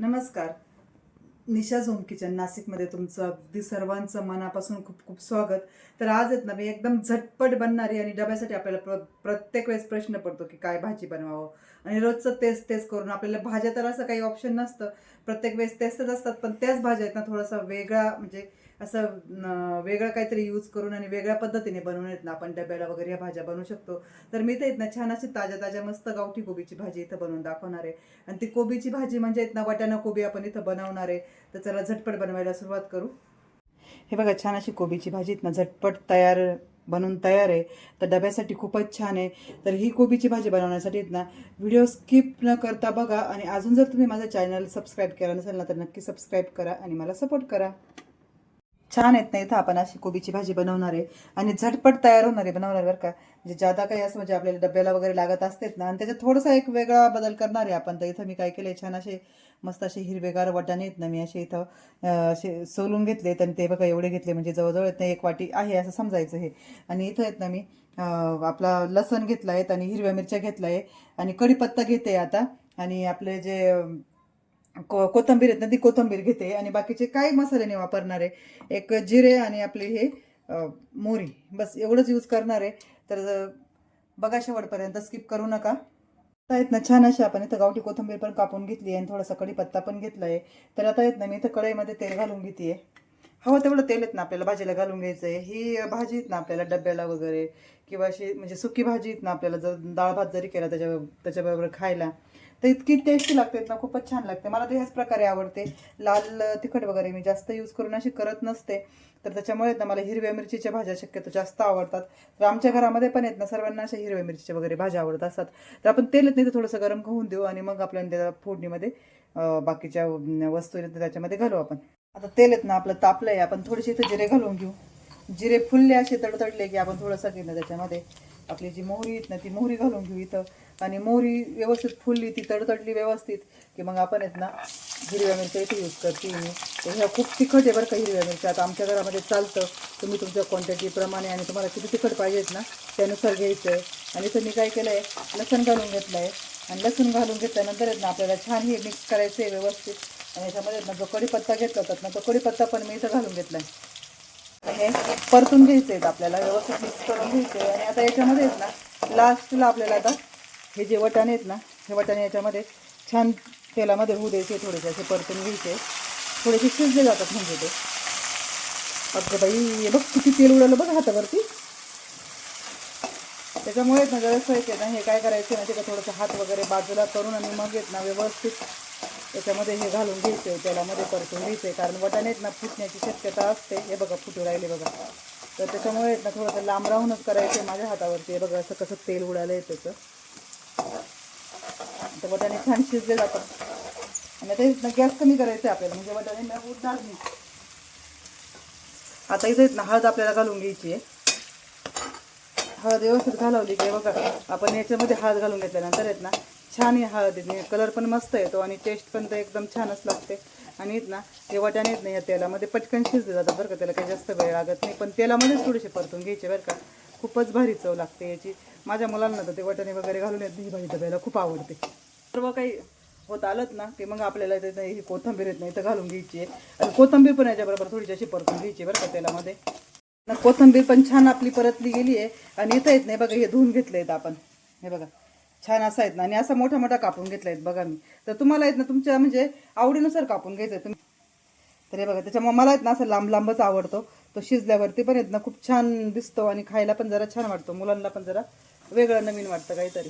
नमस्कार. निशा zone kitchen नाशिकमध्ये तुमचं अगदी सर्वांचं मनापासून खूप खूप स्वागत. तर आज आहेत ना मी एकदम झटपट बनणारी आणि डब्यासाठी आपल्याला प्र प्रत्येक वेळेस प्रश्न पडतो की काय भाजी बनवावं? आणि रोजचं तेच तेच करून आपल्याला भाज्या तर असं काही ऑप्शन नसतं. प्रत्येक वेळेस तेच असतात पण त्याच भाज्या आहेत ना थोडासा वेगळा म्हणजे असं वेगळं काहीतरी यूज करून आणि वेगळ्या पद्धतीने बनवून येत ना आपण डब्याला वगैरे या भाज्या बनवू शकतो. तर मी तर आहेत ना छान अशी ताज्या ताज्या मस्त गावठी कोबीची भाजी इथं बनवून दाखवणार आहे. आणि ती कोबीची भाजी म्हणजे आहेत ना वाटाणा कोबी आपण इथं बनवणार आहे. तर चला झटपट बनवायला सुरुवात करू. हे बघा छान अशी कोबीची भाजी आहेत ना झटपट तयार बनवून तयार आहे. तर डब्यासाठी खूपच छान आहे. तर ही कोबीची भाजी बनवण्यासाठी ना व्हिडिओ स्किप न करता बघा आणि अजून जर तुम्ही माझं चॅनल सबस्क्राईब केलं नसेल ना तर नक्की सबस्क्राईब करा आणि मला सपोर्ट करा. छान आहेत ना इथं आपण अशी कोबीची भाजी बनवणार आहे. आणि झटपट तयार होणार आहे बनवणार बरं का. म्हणजे जादा काही असं म्हणजे आपल्याला डब्याला वगैरे लागत असतेच ना आणि त्याच्यात थोडासा एक वेगळा बदल करणार आहे आपण. तर इथं मी काय केलं छान असे मस्त असे हिरवेगार वाटाणे आहेत ना मी असे इथं असे सोलून घेतले आणि ते बघा एवढे घेतले. म्हणजे जवळजवळ येत नाही एक वाटी आहे असं समजायचं हे. आणि इथं आहेत ना मी आपला लसण घेतला आहेत आणि हिरव्या मिरच्या घेतला आहे आणि कढीपत्ता घेते आता. आणि आपले जे को कोथंबीर आहेत ना ती कोथंबीर घेते. आणि बाकीचे काही मसाले नाही वापरणार. आहे एक जिरे आणि आपले हे मोहरी. बस एवढंच यूज करणार. आहे तर बघा शेवटपर्यंत. स्किप करू नका. आता आहेत ना छान अशी आपण इथं गावठी कोथंबीर पण कापून घेतली आहे आणि थोडासा कढीपत्ता पण घेतला आहे तर आता येत ना मी इथं कढईमध्ये तेल घालून घेते आहे हवं तेवढं तेल आहेत ना आपल्याला भाजीला घालून घ्यायचं आहे ही भाजी आहेत ना आपल्याला डब्याला वगैरे किंवा अशी म्हणजे सुकी भाजी आहेत ना आपल्याला जर डाळ भात जरी केला त्याच्या त्याच्याबरोबर खायला तर इतकी टेस्टी लागते ना खूपच छान लागते. मला ते ह्याच प्रकारे आवडते. लाल तिखट वगैरे मी जास्त यूज करून अशी करत नसते. तर त्याच्यामुळे ना मला हिरव्या मिरचीच्या भाज्या शक्यतो जास्त आवडतात. तर आमच्या घरामध्ये पण आहेत ना सर्वांना अशा हिरव्या मिरचीच्या वगैरे भाज्या आवडत असतात. तर आपण तेल येत नाही तर थोडंसं गरम होऊन देऊ आणि मग आपल्याला त्याला फोडणीमध्ये बाकीच्या वस्तू त्याच्यामध्ये घालू आपण. आता तेल आहेत ना आपलं तापलं आहे आपण थोडेसे इथे जिरे घालून घेऊ. जिरे फुलले असे तडतडले की आपण थोडंसं की त्याच्यामध्ये. आपली जी मोहरी आहेत ना ती मोहरी घालून घेऊ इथं. आणि मोहरी व्यवस्थित फुलली ती तडतडली व्यवस्थित की मग आपण आहेत ना हिरव्या मिरच्या इथे यूज करते मी. तर ह्या खूप तिखट आहे बरं का हिरव्या मिरच्या. आता आमच्या घरामध्ये चालतं. तुम्ही तुमच्या क्वांटिटीप्रमाणे आणि तुम्हाला किती तिखट पाहिजेत ना त्यानुसार घ्यायचं आहे आणि इथं मी काय केलं आहे लसूण घालून घेतलं आहे आणि लसूण घालून घेतल्यानंतर आहेत ना आपल्याला छान हे मिक्स करायचं आहे व्यवस्थित. आणि याच्यामध्ये ना जो कढीपत्ता घेतला होता ना तो कढीपत्ता पण मी इथं घालून घेतला आहे हे परतून घ्यायचे आहेत आपल्याला व्यवस्थित मिक्स करून घ्यायचे आणि आता याच्यामध्ये आहेत ना लास्टला आपल्याला आता हे जे वटाणे आहेत ना हे वटाणे याच्यामध्ये छान तेलामध्ये होऊ द्यायचे थोडेसे असे परतून घ्यायचे. थोडेसे शिजले जातात म्हणजे ते. अगं बाई हे बघ किती तेल उडालं बघ हातावरती. त्याच्यामुळे ना जरा येते ना हे काय करायचं माहिती का? थोडंसं हात वगैरे बाजूला करून आणि मग येत ना व्यवस्थित त्याच्यामध्ये हे घालून घ्यायचे तेलामध्ये परतून घ्यायचे कारण वटाणे ना फुटण्याची शक्यता असते. हे बघा फुटू राहिले बघा. तर त्याच्यामुळे ना थोडंसं लांब राहूनच करायचं माझ्या हातावरती. हे बघा असं कसं तेल उडालं आहे त्याचं. तर वटाणे छान शिजले जातात आणि आता इथनं गॅस कमी करायचं आहे आपल्याला म्हणजे वटाणे न उडणार नाही. आता इथं आहेत ना हळद आपल्याला घालून घ्यायची आहे. हळद व्यवस्थित घालवली की बघा आपण याच्यामध्ये हळद घालून घेतल्यानंतर आहेत ना छान आहे हळद कलर पण मस्त येतो आणि टेस्ट पण तर एकदम छानच लागते. आणि ना हे वाटाणे येत नाही या तेलामध्ये पटकन शिजले जातात बरं का त्याला काही जास्त वेळ लागत नाही. पण तेलामध्येच थोडेसे परतून घ्यायचे बरं का. खूपच भारी चव लागते याची. माझ्या मुलांना तर ते वाटाणे वगैरे घालून येत ही भाजी डब्याला खूप आवडते. सर्व काही होत आलंच ना की मग आपल्याला ते ही कोथंबीर येत नाही तर घालून घ्यायची आहे. आणि कोथंबीर पण याच्याबरोबर थोडीशी अशी परतून घ्यायची बरं का तेलामध्ये. ना कोथंबीर पण छान आपली परतली गेली आहे. आणि इथं येत नाही बघा हे धुवून घेतले आहेत आपण. हे बघा. छान असा आहेत ना. आणि असा मोठा मोठा कापून घेतला आहेत बघा मी. तर तुम्हाला आहेत ना तुमच्या म्हणजे आवडीनुसार कापून घ्यायचं आहे. तुम्ही तर हे बघा त्याच्यामुळे मला आहेत ना असं लांब लांबच आवडतो. तो शिजल्यावरती पण आहेत ना खूप छान दिसतो आणि खायला पण जरा छान वाटतो. मुलांना पण जरा वेगळं नवीन वाटतं काहीतरी.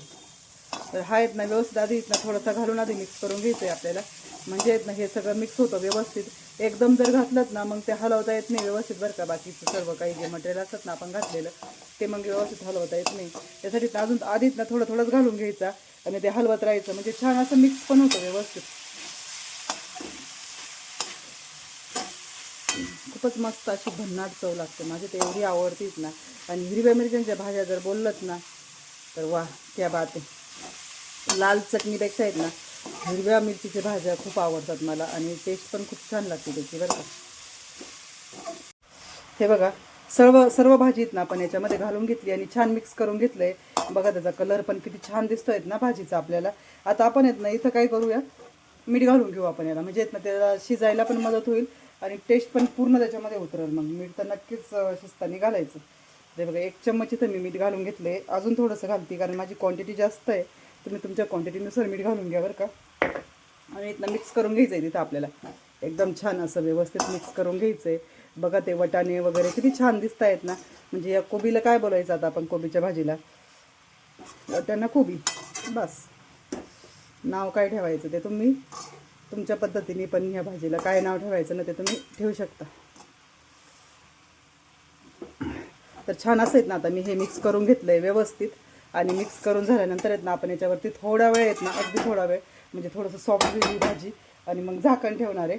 तर हा आहेत ना व्यवस्थित आधी आहेत ना थोडासा घालून आधी मिक्स करून घ्यायचं आहे आपल्याला. म्हणजे आहेत ना हे सगळं मिक्स होतं व्यवस्थित. एकदम जर घातलं ना मग ते हलवता येत नाही व्यवस्थित बरं का बाकीचं सर्व काही जे मटेरियल असतात ना आपण घातलेलं. ते मग व्यवस्थित हलवता येत नाही. त्यासाठी अजून आधीच ना थोडं थोडंच घालून घ्यायचा आणि ते हलवत राहायचं. म्हणजे छान असं मिक्स पण होतं व्यवस्थित. खूपच मस्त अशी भन्नाट चव लागते. माझी ते एवढी आवडतीच ना. आणि हिरव्या मिरच्यांच्या भाज्या जर बोललत ना तर वा त्या बात आहे. लाल चटणीपेक्षा आहेत ना हिरव्या मिरचीच्या भाज्या खूप आवडतात मला आणि टेस्ट पण खूप छान लागते त्याची बरं का? हे बघा सर्व सर्व भाजीत ना आपण याच्यामध्ये घालून घेतली आणि छान मिक्स करून घेतलंय. बघा त्याचा कलर पण किती छान दिसतोय ना भाजीचा आपल्याला. आता आपण येत ना इथं काय करूया? मीठ घालून घेऊ आपण याला. म्हणजे ना त्याला शिजायला पण मदत होईल आणि टेस्ट पण पूर्ण त्याच्यामध्ये उतरेल मग. मीठ तर नक्कीच शिस्तानी शिजताना घालायचं. ते बघा एक चम्मच इथं मी मीठ घालून घेतले अजून थोडंसं घालते कारण माझी क्वांटिटी जास्त आहे. तुम्ही तुमच्या क्वांटिटीनुसार मीठ घालून घ्या बरं का. आणि इथनं मिक्स करून घ्यायचं आहे तिथं आपल्याला. एकदम छान असं व्यवस्थित मिक्स करून घ्यायचं आहे बघा ते वटाणे वगैरे किती छान दिसत आहेत ना. म्हणजे या कोबीला काय बोलायचं आता आपण कोबीच्या भाजीला? वटाणा कोबी. बस. नाव काय ठेवायचं ते तुम्ही? तुमच्या पद्धतीने पण ह्या भाजीला काय नाव ठेवायचं ना ते तुम्ही ठेवू शकता. तर छान असं आहेत ना आता मी हे मिक्स करून घेतलं आहे व्यवस्थित. आणि मिक्स करून झाल्यानंतर आहेत ना आपण याच्यावरती थोडा वेळ येत ना अगदी थोडा वेळ म्हणजे थोडंसं सॉफ्ट होईल भाजी आणि मग झाकण ठेवणार आहे.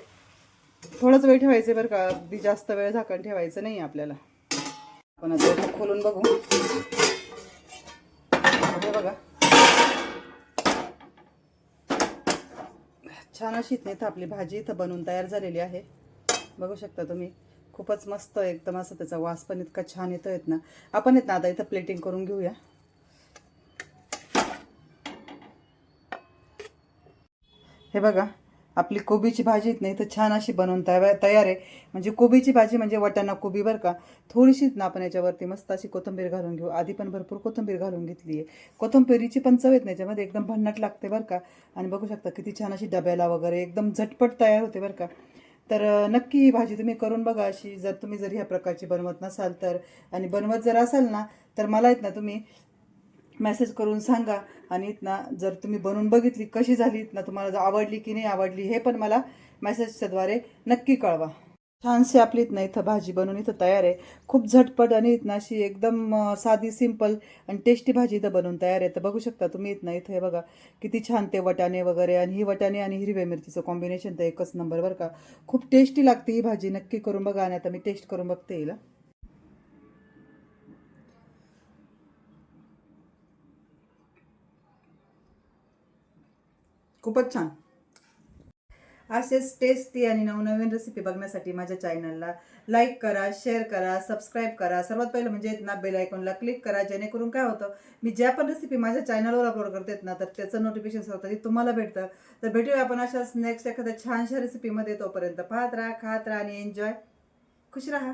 थोडाच वेळ ठेवायचं आहे बरं का. अगदी जास्त वेळ झाकण ठेवायचं नाही आपल्याला. आपण आता खोलून बघू. हे बघा. छान अशी इथं आपली भाजी इथं बनवून तयार झालेली आहे. बघू शकता तुम्ही. खूपच मस्त एकदम असं त्याचा वास पण इतका छान येतो आहेत ना. आपण येत ना आता इथं प्लेटिंग करून घेऊया. हे बघा. आपली कोबीची भाजी नाही तर छान अशी बनवून तयार तयार आहे. म्हणजे कोबीची भाजी म्हणजे वाटाणा कोबी बरं का. थोडीशीच ना आपण याच्यावरती मस्त अशी कोथिंबीर घालून घेऊ. आधी पण भरपूर कोथिंबीर घालून घेतली आहे. कोथंबीरीची पण चव येत नाही याच्यामध्ये. एकदम भन्नाट लागते बरं का. आणि बघू शकता किती छान अशी डब्याला वगैरे एकदम झटपट तयार होते बरं का. तर नक्की ही भाजी तुम्ही करून बघा अशी. जर तुम्ही जर ह्या प्रकारची बनवत नसाल तर आणि बनवत जर असाल ना तर मला येत ना तुम्ही मेसेज करून सांगा. आणि इथना जर तुम्ही बनवून बघितली कशी झाली इथना तुम्हाला जर आवडली की नाही आवडली हे पण मला मेसेजच्याद्वारे नक्की कळवा. छानशी आपली इथनं इथं भाजी बनवून इथं तयार आहे. खूप झटपट आणि इथनं अशी एकदम साधी सिंपल आणि टेस्टी भाजी इथं बनवून तयार आहे. तर बघू शकता तुम्ही इथनं इथं हे बघा किती छान ते वटाणे वगैरे आणि ही वटाणे आणि हिरव्या मिरचीचं कॉम्बिनेशन तर एकच नंबर बरं का. खूप टेस्टी लागते ही भाजी. नक्की करून बघा आणि आता मी टेस्ट करून बघते हिला. खूपच छान. असेच टेस्टी आणि नवनवीन रेसिपी बघण्यासाठी माझ्या चॅनलला लाईक करा शेअर करा सबस्क्राईब करा. सर्वात पहिलं म्हणजे ना बेल आयकॉनला क्लिक करा जेणेकरून काय होतं मी ज्या पण रेसिपी माझ्या चॅनलवर अपलोड करते ना तर त्याचं नोटिफिकेशन होतं ते तुम्हाला भेटतं. तर भेटूया आपण अशाच नेक्स्ट एखाद्या छानशा रेसिपीमध्ये तोपर्यंत पाहत राहा खात राहा आणि एन्जॉय खुश राहा.